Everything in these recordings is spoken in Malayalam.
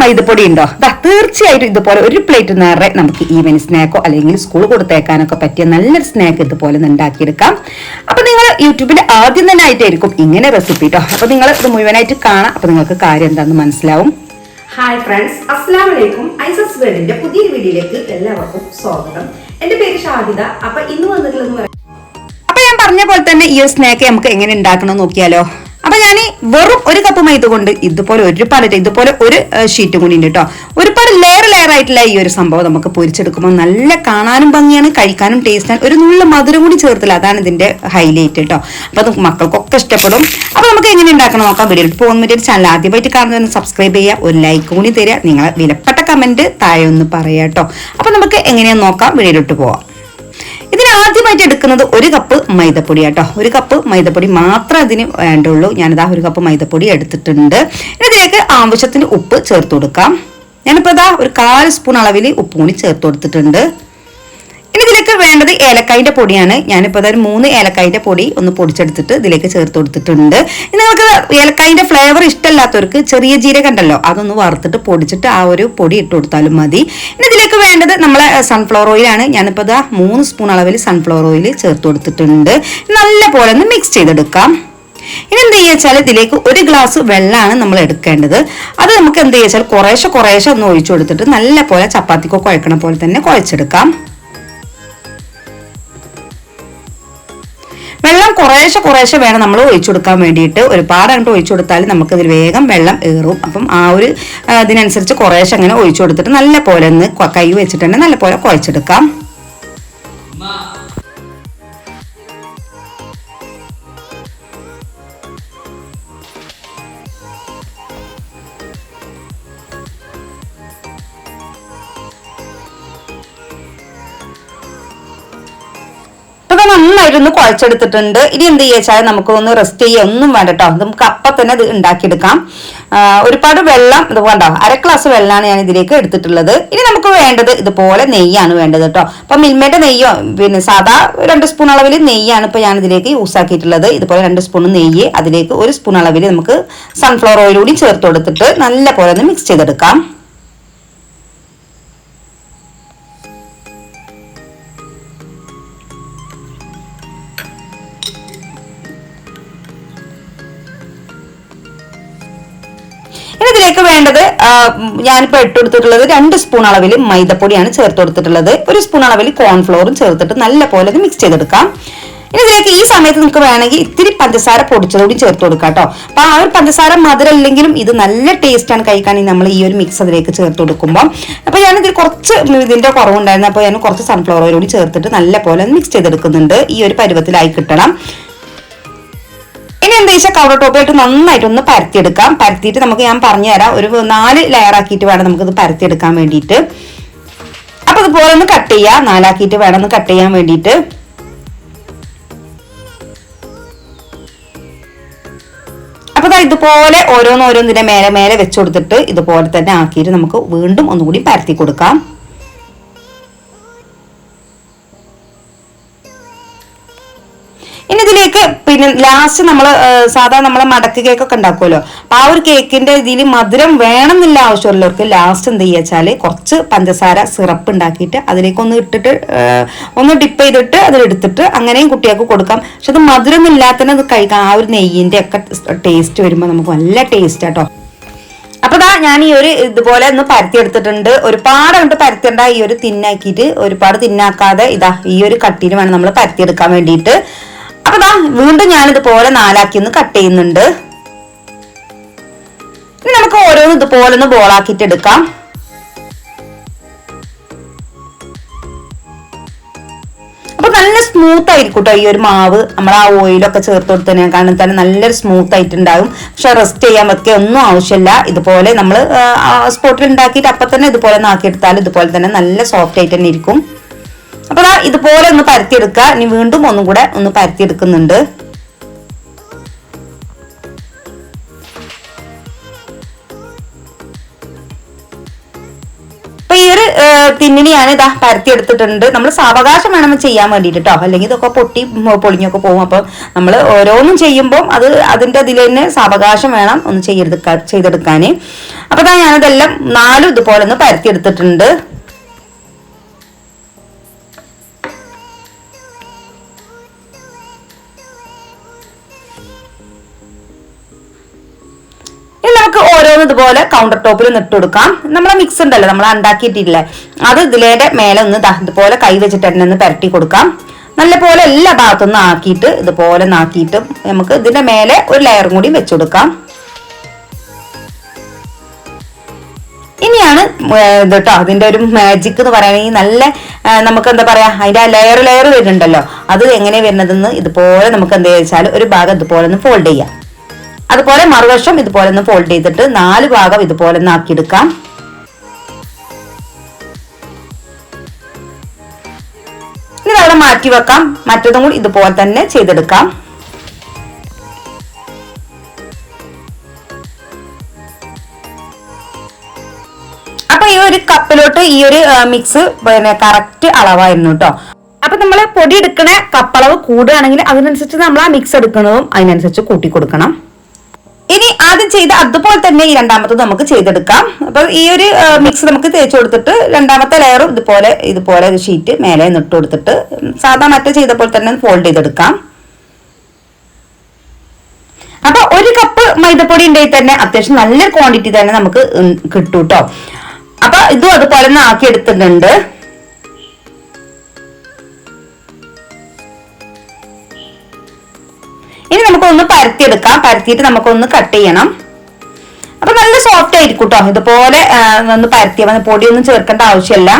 മൈദപ്പൊടി ഉണ്ടോ ദാ തീർച്ചയായിട്ടും ഇതുപോലെ ഒരു പ്ലേറ്റ് നേരെ നമുക്ക് ഈവനിങ് സ്നാക്കോ അല്ലെങ്കിൽ സ്കൂൾ കൊടുത്തേക്കാനൊക്കെ പറ്റിയ നല്ലൊരു സ്നാക്ക് ഇതുപോലെ ഉണ്ടാക്കിയെടുക്കാം. അപ്പൊ നിങ്ങൾ യൂട്യൂബിൽ ആദ്യം തന്നെ ആയിട്ടായിരിക്കും ഇങ്ങനെ റെസിപ്പി കേട്ടോ അപ്പൊ നിങ്ങൾ ഇത് മുഴുവനായിട്ട് കാണാം. അപ്പൊ നിങ്ങൾക്ക് കാര്യം എന്താണെന്ന് മനസ്സിലാവും. ഹായ് ഫ്രണ്ട്സ് അസ്സാം വലൈക്കും ഐസസ് വേൾഡിന്റെ പുതിയ വീഡിയോയിലേക്ക് എല്ലാവർക്കും സ്വാഗതം. എന്റെ പേര് ഷാഹിദ. അപ്പൊ ഇന്ന് വന്നിട്ടുള്ളത് പറയാം. അപ്പൊ ഞാൻ പറഞ്ഞ പോലെ തന്നെ ഈ ഒരു സ്നാക്ക് നമുക്ക് എങ്ങനെ ഉണ്ടാക്കണം നോക്കിയാലോ? അപ്പൊ ഞാൻ വെറും ഒരു കപ്പ് മൈദ കൊണ്ട് ഇതുപോലെ ഒരു പാലറ്റ് ഇതുപോലെ ഒരു ഷീറ്റും കൂടി ഉണ്ട് കേട്ടോ ഒരുപാട് ലെയർ ലെയർ ആയിട്ടുള്ള ഈ ഒരു സംഭവം നമുക്ക് പൊരിച്ചെടുക്കുമ്പോൾ നല്ല കാണാനും ഭംഗിയാണ് കഴിക്കാനും ടേസ്റ്റാണ് ഒരു നുള്ള മധുരം കൂടി ചേർത്തില്ല അതാണ് ഇതിന്റെ ഹൈലൈറ്റ് കേട്ടോ അപ്പൊ അത് മക്കൾക്കൊക്കെ ഇഷ്ടപ്പെടും. അപ്പൊ നമുക്ക് എങ്ങനെ ഉണ്ടാക്കണം നോക്കാം. വീഡിയോ പോകുന്ന ഒരു ചാനൽ ആദ്യമായിട്ട് കാണുന്നതിന് സബ്സ്ക്രൈബ് ചെയ്യുക ഒരു ലൈക്ക് കൂടി തരിക നിങ്ങളെ വിലപ്പെട്ട കമന്റ് താഴെ ഒന്ന് പറയാം കേട്ടോ അപ്പൊ നമുക്ക് എങ്ങനെയാന്ന് നോക്കാം. വീഡിയോയിലോട്ട് പോവാം. ഇതിന് ആദ്യമായിട്ട് എടുക്കുന്നത് ഒരു കപ്പ് മൈദപ്പൊടി കേട്ടോ ഒരു കപ്പ് മൈദപ്പൊടി മാത്രമേ അതിന് വേണ്ടുള്ളൂ. ഞാനിതാ ഒരു കപ്പ് മൈദപ്പൊടി എടുത്തിട്ടുണ്ട്. ഇതിലേക്ക് ആവശ്യത്തിന് ഉപ്പ് ചേർത്ത് കൊടുക്കാം. ഞാനിപ്പോൾ ഇതാ ഒരു കാൽ സ്പൂൺ അളവിൽ ഉപ്പ് കൂടി ചേർത്ത് കൊടുത്തിട്ടുണ്ട്. വേണ്ടത് ഏലക്കായിന്റെ പൊടിയാണ്. ഞാനിപ്പോൾ അതൊരു മൂന്ന് ഏലക്കായിന്റെ പൊടി ഒന്ന് പൊടിച്ചെടുത്തിട്ട് ഇതിലേക്ക് ചേർത്ത് കൊടുത്തിട്ടുണ്ട്. നിങ്ങൾക്ക് ഏലക്കായിന്റെ ഫ്ലേവർ ഇഷ്ടമല്ലാത്തവർക്ക് ചെറിയ ജീരകം ഉണ്ടല്ലോ അതൊന്ന് വറുത്തിട്ട് പൊടിച്ചിട്ട് ആ ഒരു പൊടി ഇട്ട് കൊടുത്താലും മതി. ഇനി ഇതിലേക്ക് വേണ്ടത് നമ്മളെ സൺഫ്ലവർ ഓയിലാണ് ഞാനിപ്പോൾ ഇതാ മൂന്ന് സ്പൂൺ അളവിൽ സൺഫ്ലവർ ഓയിൽ ചേർത്ത് കൊടുത്തിട്ടുണ്ട്. നല്ല പോലെ ഒന്ന് മിക്സ് ചെയ്തെടുക്കാം. ഇനി എന്ത് ചെയ്യുക വെച്ചാൽ ഇതിലേക്ക് ഒരു ഗ്ലാസ് വെള്ളമാണ് നമ്മൾ എടുക്കേണ്ടത്. അത് നമുക്ക് എന്ത് ചെയ്യുക വെച്ചാൽ കുറേശ്ശെ കുറേശ്ശെ ഒന്ന് ഒഴിച്ചു കൊടുത്തിട്ട് നല്ല പോലെ ചപ്പാത്തിക്കോ കുഴക്കണ പോലെ തന്നെ കുഴച്ചെടുക്കാം. വെള്ളം കുറേശ്ശെ കുറേശ്ശെ വേണം നമ്മൾ ഒഴിച്ചു കൊടുക്കാൻ വേണ്ടിയിട്ട്. ഒരുപാട് അങ്ങോട്ട് ഒഴിച്ചു കൊടുത്താൽ നമുക്ക് ഇതിൽ വേഗം വെള്ളം ഏറും. അപ്പം ആ ഒരു ഇതിനനുസരിച്ച് കുറേശ്ശെ അങ്ങനെ ഒഴിച്ചു കൊടുത്തിട്ട് നല്ല പോലെ ഒന്ന് കൈ വെച്ചിട്ട് നല്ല പോലെ കുഴച്ചെടുക്കാം. ഇപ്പൊ നന്നായിട്ടൊന്ന് കുഴച്ചെടുത്തിട്ടുണ്ട്. ഇനി എന്ത് ചെയ്യാച്ചാൽ നമുക്ക് ഒന്ന് റെസ്റ്റ് ചെയ്യുക ഒന്നും വേണ്ട കേട്ടോ നമുക്ക് അപ്പം തന്നെ ഇത് ഉണ്ടാക്കിയെടുക്കാം. ഒരുപാട് വെള്ളം ഇത് വേണ്ടോ. അര ഗ്ലാസ് വെള്ളമാണ് ഞാൻ ഇതിലേക്ക് എടുത്തിട്ടുള്ളത്. ഇനി നമുക്ക് വേണ്ടത് ഇതുപോലെ നെയ്യാണ് വേണ്ടത് കേട്ടോ അപ്പൊ മിൽമേന്റെ നെയ്യോ പിന്നെ സാധാ രണ്ട് സ്പൂൺ അളവിൽ നെയ്യാണ് ഇപ്പൊ ഞാൻ ഇതിലേക്ക് യൂസ് ആക്കിയിട്ടുള്ളത്. ഇതുപോലെ രണ്ട് സ്പൂൺ നെയ്യ് അതിലേക്ക് ഒരു സ്പൂൺ അളവിൽ നമുക്ക് സൺഫ്ലവർ ഓയിൽ കൂടി ചേർത്ത് കൊടുത്തിട്ട് നല്ല പോലെ ഒന്ന് മിക്സ് ചെയ്തെടുക്കാം. ഇതിലേക്ക് വേണ്ടത് ഞാനിപ്പോൾ ഇട്ട് കൊടുത്തിട്ടുള്ളത് രണ്ട് സ്പൂൺ അളവിൽ മൈദപ്പൊടിയാണ് ചേർത്ത് കൊടുത്തിട്ടുള്ളത്. ഒരു സ്പൂൺ അളവിൽ കോൺഫ്ലോറും ചേർത്തിട്ട് നല്ല പോലെ മിക്സ് ചെയ്തെടുക്കാം. ഇനി ഇതിലേക്ക് ഈ സമയത്ത് നിങ്ങൾക്ക് വേണമെങ്കിൽ ഇത്തിരി പഞ്ചസാര പൊടിച്ചതോടി ചേർത്ത് കൊടുക്കാം കേട്ടോ. അപ്പൊ ആ ഒരു പഞ്ചസാര മധുരം ഇല്ലെങ്കിലും ഇത് നല്ല ടേസ്റ്റ് ആണ് കഴിക്കാണെങ്കിൽ നമ്മൾ ഈ ഒരു മിക്സ് അതിലേക്ക് ചേർത്ത് കൊടുക്കുമ്പോൾ അപ്പൊ ഇതിൽ കുറച്ച് ഇതിന്റെ കുറവുണ്ടായിരുന്നു. അപ്പോൾ ഞാൻ കുറച്ച് സൺഫ്ലവർ ഓയിൽ കൂടി ചേർത്തിട്ട് നല്ല പോലെ മിക്സ് ചെയ്തെടുക്കുന്നുണ്ട്. ഈ ഒരു പരുവത്തിലായി കിട്ടണം. ഇനി എന്താ വെച്ചാൽ കവർ ടോപ്പായിട്ട് നന്നായിട്ട് ഒന്ന് പരത്തിയെടുക്കാം. പരത്തിയിട്ട് നമുക്ക് ഞാൻ പറഞ്ഞു തരാം ഒരു നാല് ലെയർ ആക്കിയിട്ട് വേണം നമുക്കിത് പരത്തിയെടുക്കാൻ വേണ്ടിയിട്ട്. അപ്പൊ ഇതുപോലെ ഒന്ന് കട്ട് ചെയ്യാം. നാലാക്കിയിട്ട് വേണം ഒന്ന് കട്ട് ചെയ്യാൻ വേണ്ടിയിട്ട്. അപ്പൊ ദാ ഇതുപോലെ ഓരോന്നോരോന്നിന്റെ മേലെ മേലെ വെച്ച് കൊടുത്തിട്ട് ഇതുപോലെ തന്നെ ആക്കിയിട്ട് നമുക്ക് വീണ്ടും ഒന്നുകൂടി പരത്തി കൊടുക്കാം. പിന്നെ ലാസ്റ്റ് നമ്മൾ സാധാരണ നമ്മളെ മടക്ക് കേക്കൊക്കെ ഉണ്ടാക്കുമല്ലോ ആ ഒരു കേക്കിന്റെ ഇതിൽ മധുരം വേണമെന്നില്ല ആവശ്യമുള്ളവർക്ക് ലാസ്റ്റ് എന്ത് ചെയ്യുക വെച്ചാൽ കുറച്ച് പഞ്ചസാര സിറപ്പ് ഉണ്ടാക്കിയിട്ട് അതിലേക്ക് ഒന്ന് ഇട്ടിട്ട് ഒന്ന് ഡിപ്പ് ചെയ്തിട്ട് അതിലെടുത്തിട്ട് അങ്ങനെയും കുട്ടികൾക്ക് കൊടുക്കാം. പക്ഷെ അത് മധുരം ഇല്ലാത്തന്നെ അത് കഴിക്കാം. ആ ഒരു നെയ്യിന്റെ ഒക്കെ ടേസ്റ്റ് വരുമ്പോൾ നമുക്ക് നല്ല ടേസ്റ്റ് ആട്ടോ അപ്പൊ ദാ ഞാൻ ഈ ഒരു ഇതുപോലെ ഒന്ന് പരത്തി എടുത്തിട്ടുണ്ട്. ഒരുപാട് കണ്ട് പരത്തിണ്ട ഈ ഒരു തിന്നാക്കിയിട്ട് ഒരുപാട് തിന്നാക്കാതെ ഇതാ ഈ ഒരു കട്ടിയിൽ വേണം നമ്മൾ പരത്തിയെടുക്കാൻ വേണ്ടിയിട്ട്. അപ്പൊ ദാ വീണ്ടും ഞാൻ ഇതുപോലെ നാലാക്കി ഒന്ന് കട്ട് ചെയ്യുന്നുണ്ട്. ഇനി നമുക്ക് ഓരോന്ന് ഇതുപോലെ ഒന്ന് ബോളാക്കിയിട്ട് എടുക്കാം. അപ്പൊ നല്ല സ്മൂത്ത് ആയിരിക്കും കേട്ടോ ഈ ഒരു മാവ്. നമ്മൾ ആ ഓയിലൊക്കെ ചേർത്ത് കൊടുത്തതിനെ കാരണം തന്നെ നല്ലൊരു സ്മൂത്ത് ആയിട്ട് ഉണ്ടാകും പക്ഷെ റെസ്റ്റ് ചെയ്യാൻ വെക്കുക ഒന്നും ആവശ്യമില്ല. ഇതുപോലെ നമ്മൾ സ്പോട്ടിൽ ഉണ്ടാക്കിയിട്ട് അപ്പൊ തന്നെ ഇതുപോലെ നാക്കിയെടുത്താൽ ഇതുപോലെ തന്നെ നല്ല സോഫ്റ്റ് ആയിട്ട് തന്നെ ഇരിക്കും. അപ്പൊ ഇതുപോലെ ഒന്ന് പരത്തിയെടുക്കുക. ഇനി വീണ്ടും ഒന്നും കൂടെ ഒന്ന് പരത്തിയെടുക്കുന്നുണ്ട്. അപ്പൊ ഈ ഒരു തിന്നിനി ഞാൻ ഇതാ പരത്തി എടുത്തിട്ടുണ്ട് നമ്മൾ സാവകാശം വേണം ചെയ്യാൻ വേണ്ടിയിട്ട് കേട്ടോ അല്ലെങ്കിൽ ഇതൊക്കെ പൊട്ടി പൊളിഞ്ഞൊക്കെ പോകും. അപ്പം നമ്മൾ ഓരോന്നും ചെയ്യുമ്പോൾ അത് അതിന്റെ അതിൽ തന്നെ സാവകാശം വേണം ഒന്ന് ചെയ്തെടുക്കാൻ ചെയ്തെടുക്കാൻ അപ്പോൾ ഞാനിതെല്ലാം നാലും ഇതുപോലെ ഒന്ന് പരത്തി ഇനി നമുക്ക് ഓരോന്ന് ഇതുപോലെ കൗണ്ടർ ടോപ്പിൽ നിട്ട് കൊടുക്കാം. നമ്മളെ മിക്സ് ഉണ്ടല്ലോ നമ്മൾ ഉണ്ടാക്കിയിട്ടില്ലേ? അത് ഇതിലേടെ മേലെ ഒന്ന് ഇതുപോലെ കൈ വെച്ചിട്ട് തന്നെ ഒന്ന് പരട്ടി കൊടുക്കാം. നല്ല പോലെ എല്ലാ ഭാഗത്തുനിന്ന് ആക്കിയിട്ട് ഇതുപോലെ നാക്കിയിട്ട് നമുക്ക് ഇതിന്റെ മേലെ ഒരു ലെയറും കൂടി വെച്ചു കൊടുക്കാം. ഇനിയാണ് ഏർ ഇത് കേട്ടോ അതിന്റെ ഒരു മാജിക് എന്ന് പറയുകയാണെങ്കിൽ നല്ല നമുക്ക് എന്താ പറയാ അതിന്റെ ലെയർ ലെയർ വരുന്നുണ്ടല്ലോ. അത് എങ്ങനെ വരുന്നതെന്ന് ഇതുപോലെ നമുക്ക് എന്താ വെച്ചാൽ ഒരു ഭാഗം ഇതുപോലെ ഒന്ന് ഫോൾഡ് ചെയ്യാം. അതുപോലെ മറുവശം ഇതുപോലെ ഒന്ന് ഫോൾഡ് ചെയ്തിട്ട് നാല് ഭാഗം ഇതുപോലെ ഒന്ന് ആക്കിയെടുക്കാം. ഇനി അവിടെ മാറ്റി വെക്കാം. മറ്റതും കൂടി ഇതുപോലെ തന്നെ ചെയ്തെടുക്കാം. ഒരു ഈ ഒരു മിക്സ് പിന്നെ കറക്റ്റ് അളവായിരുന്നു കേട്ടോ അപ്പൊ നമ്മൾ പൊടി എടുക്കണ കപ്പളവ് കൂടുകയാണെങ്കിൽ അതിനനുസരിച്ച് നമ്മൾ ആ മിക്സ് എടുക്കുന്നതും അതിനനുസരിച്ച് കൂട്ടി കൊടുക്കണം. ഇനി ആദ്യം ചെയ്ത അതുപോലെ തന്നെ ഈ രണ്ടാമത്തത് നമുക്ക് ചെയ്തെടുക്കാം. അപ്പൊ ഈ ഒരു മിക്സ് നമുക്ക് തേച്ച് കൊടുത്തിട്ട് രണ്ടാമത്തെ ലെയറും ഇതുപോലെ ഇതുപോലെ ഒരു ഷീറ്റ് മേലെ നിട്ട് കൊടുത്തിട്ട് സാധാ മറ്റേ ചെയ്ത പോലെ തന്നെ ഫോൾഡ് ചെയ്തെടുക്കാം. അപ്പൊ ഒരു കപ്പ് മൈദപ്പൊടി ഉണ്ടെങ്കിൽ തന്നെ അത്യാവശ്യം നല്ലൊരു ക്വാണ്ടിറ്റി തന്നെ നമുക്ക് കിട്ടും കേട്ടോ ഇതും അതുപോലെ തന്നെ ആക്കി എടുത്തിട്ടുണ്ട്. ഇനി നമുക്കൊന്ന് പരത്തിയെടുക്കാം. പരത്തിയിട്ട് നമുക്കൊന്ന് കട്ട് ചെയ്യണം. അപ്പൊ നല്ല സോഫ്റ്റ് ആയിരിക്കും കേട്ടോ ഇതുപോലെ ഒന്ന് പരത്തിയ പൊടിയൊന്നും ചേർക്കേണ്ട ആവശ്യമില്ല.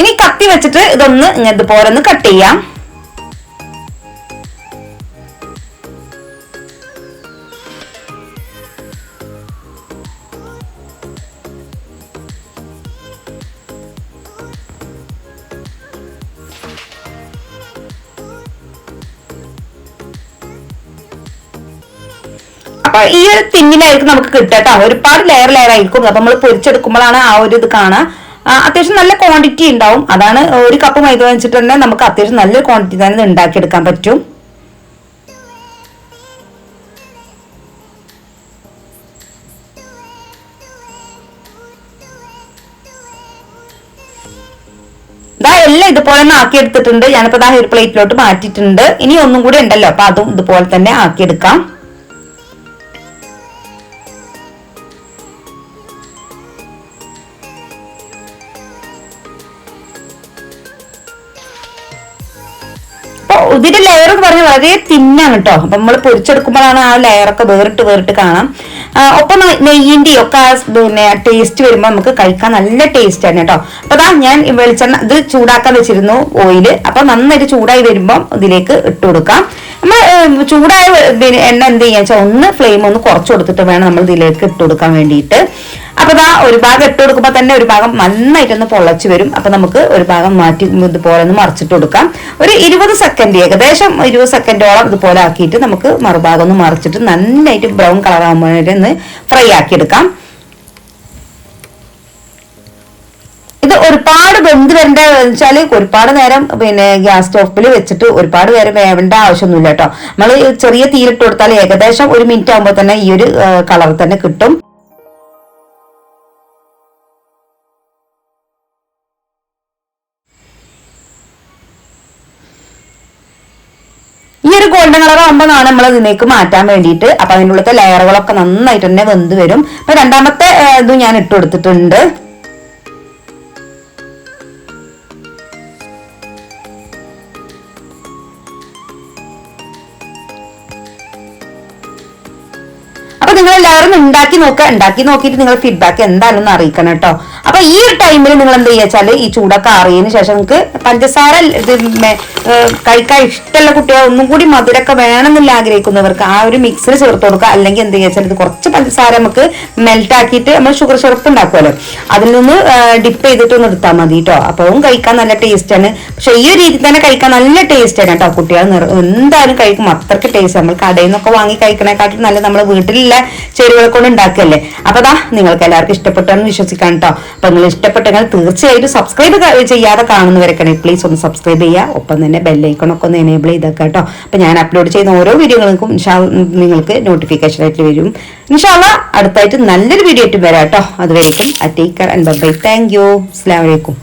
ഇനി കത്തി വെച്ചിട്ട് ഇതൊന്ന് ഇതുപോലെ ഒന്ന് കട്ട് ചെയ്യാം. അപ്പൊ ഈ ഒരു തിന്നിലായിരിക്കും നമുക്ക് കിട്ടട്ടോ ഒരുപാട് ലെയർ ലെയർ ആയിരിക്കും. അപ്പൊ നമ്മൾ പൊരിച്ചെടുക്കുമ്പോഴാണ് ആ ഒരു ഇത് കാണുക. ആ, അത്യാവശ്യം നല്ല ക്വാണ്ടിറ്റി ഉണ്ടാവും. അതാണ് ഒരു കപ്പ് മൈദ വെച്ചിട്ട് തന്നെ നമുക്ക് അത്യാവശ്യം നല്ലൊരു ക്വാണ്ടിറ്റി തന്നെ ഇത് ഉണ്ടാക്കിയെടുക്കാൻ പറ്റും. ദാ എല്ലാം ഇതുപോലെ തന്നെ ആക്കിയെടുത്തിട്ടുണ്ട്. ഞാനിപ്പോ ദാ ഒരു പ്ലേറ്റിലോട്ട് മാറ്റിയിട്ടുണ്ട്. ഇനി ഒന്നും കൂടി ഉണ്ടല്ലോ. അപ്പൊ അതും ഇതുപോലെ തന്നെ ആക്കിയെടുക്കാം. ഇതിന്റെ ലെയർ വളരെ തിന്നാണ് കേട്ടോ അപ്പൊ നമ്മൾ പൊരിച്ചെടുക്കുമ്പോഴാണ് ആ ലെയർ ഒക്കെ വേറിട്ട് വേറിട്ട് കാണാം. ഒപ്പം നെയ്യിന്റെ ഒക്കെ പിന്നെ ടേസ്റ്റ് വരുമ്പോൾ നമുക്ക് കഴിക്കാൻ നല്ല ടേസ്റ്റ് ആണ് കേട്ടോ അപ്പൊ അതാ ഞാൻ വെളിച്ചെണ്ണ ഇത് ചൂടാക്കാൻ വെച്ചിരുന്നു ഓയിൽ അപ്പൊ നന്നായിട്ട് ചൂടായി വരുമ്പോൾ ഇതിലേക്ക് ഇട്ട് കൊടുക്കാം. നമ്മൾ ചൂടായ എണ്ണ എന്ത് ചെയ്യാ വെച്ചാൽ ഒന്ന് ഫ്ലെയിം ഒന്ന് കുറച്ച് കൊടുത്തിട്ട് വേണം നമ്മൾ ഇതിലേക്ക് ഇട്ട് കൊടുക്കാൻ വേണ്ടിയിട്ട്. അപ്പൊ ദാ ഒരു ഭാഗം ഇട്ട് കൊടുക്കുമ്പോൾ തന്നെ ഒരു ഭാഗം നന്നായിട്ടൊന്ന് പൊള്ളച്ചു വരും. അപ്പൊ നമുക്ക് ഒരു ഭാഗം മാറ്റി ഇതുപോലെ ഒന്ന് മറിച്ചിട്ട് കൊടുക്കാം. ഒരു ഇരുപത് സെക്കൻഡ് ഏകദേശം ഇരുപത് സെക്കൻഡോളം ഇതുപോലെ ആക്കിയിട്ട് നമുക്ക് മറുഭാഗം ഒന്ന് മറിച്ചിട്ട് നന്നായിട്ട് ബ്രൗൺ കളർ ആകുമ്പോഴേ ഒന്ന് ഫ്രൈ ആക്കി എടുക്കാം ഇത് ഒരുപാട് വെന്ത് വരേണ്ട വെച്ചാൽ ഒരുപാട് നേരം പിന്നെ ഗ്യാസ് സ്റ്റോപ്പിൽ വെച്ചിട്ട് ഒരുപാട് നേരം വേവേണ്ട ആവശ്യമൊന്നുമില്ല കേട്ടോ. നമ്മൾ ചെറിയ തീരിട്ട് കൊടുത്താൽ ഏകദേശം ഒരു മിനിറ്റ് ആകുമ്പോൾ തന്നെ ഈ ഒരു കളർ തന്നെ കിട്ടും. ആകുമ്പോഴാണ് നമ്മൾ ഇതിലേക്ക് മാറ്റാൻ വേണ്ടിയിട്ട് അപ്പൊ അതിന്റെ ലെയറുകളൊക്കെ നന്നായിട്ട് തന്നെ വെന്ത് വരും. അപ്പൊ രണ്ടാമത്തെ ഇതും ഞാൻ ഇട്ട് കൊടുത്തിട്ടുണ്ട്. എല്ലാവരും ഉണ്ടാക്കി നോക്കുക ഉണ്ടാക്കി നോക്കിയിട്ട് നിങ്ങൾ ഫീഡ്ബാക്ക് എന്താണെന്ന് അറിയിക്കണം കേട്ടോ. അപ്പൊ ഈ ഒരു ടൈമിൽ നിങ്ങൾ എന്ത് ചെയ്യാച്ചാൽ ഈ ചൂടൊക്കെ അറിയതിന് ശേഷം നിങ്ങൾക്ക് പഞ്ചസാര ഇത് കഴിക്കാൻ ഇഷ്ടമുള്ള കുട്ടികൾ ഒന്നും കൂടി മധുരമൊക്കെ വേണമെന്നില്ല ആഗ്രഹിക്കുന്നവർക്ക് ആ ഒരു മിക്സിൽ ചേർത്ത് കൊടുക്കുക. അല്ലെങ്കിൽ എന്ത് ചെയ്യാച്ചാൽ ഇത് കുറച്ച് പഞ്ചസാര നമുക്ക് മെൽറ്റ് ആക്കിയിട്ട് നമ്മൾ ഷുഗർ സിറപ്പ് ഉണ്ടാക്കുമല്ലോ അതിൽ നിന്ന് ഡിപ്പ് ചെയ്തിട്ട് ഒന്ന് എടുത്താൽ മതി കേട്ടോ അപ്പവും കഴിക്കാൻ നല്ല ടേസ്റ്റ് ആണ്. പക്ഷെ ഈ ഒരു രീതി തന്നെ കഴിക്കാൻ നല്ല ടേസ്റ്റ് ആണ് കേട്ടോ കുട്ടികൾ എന്തായാലും കഴിക്കും. അത്രയ്ക്ക് ടേസ്റ്റ് നമ്മൾ കടയിൽ നിന്നൊക്കെ വാങ്ങി കഴിക്കണേക്കാട്ടും നല്ല നമ്മൾ വീട്ടിലുള്ള ചേരുവകൾ കൊണ്ട് ഉണ്ടാക്കുകയല്ലേ അപ്പൊ ദാ നിങ്ങൾക്ക് എല്ലാവർക്കും ഇഷ്ടപ്പെട്ടെന്ന് വിശ്വസിക്കാം കേട്ടോ അപ്പൊ നിങ്ങൾ ഇഷ്ടപ്പെട്ടെങ്കിൽ തീർച്ചയായിട്ടും സബ്സ്ക്രൈബ് ചെയ്യാതെ കാണുന്നവരൊക്കെ പ്ലീസ് ഒന്ന് സബ്സ്ക്രൈബ് ചെയ്യുക. ഒപ്പം തന്നെ ബെല്ലൈക്കണൊക്കെ ഒന്ന് എനേബിൾ ചെയ്തേക്കാം കേട്ടോ. അപ്പൊ ഞാൻ അപ്ലോഡ് ചെയ്യുന്ന ഓരോ വീഡിയോകൾക്കും നിങ്ങൾക്ക് നോട്ടിഫിക്കേഷൻ ആയിട്ട് വരും. ഇൻഷാല്ല അടുത്തായിട്ട് നല്ലൊരു വീഡിയോ ആയിട്ട് വരാം കേട്ടോ അതുവരേക്കും care and bye thank you അസ്സാം വലൈക്കും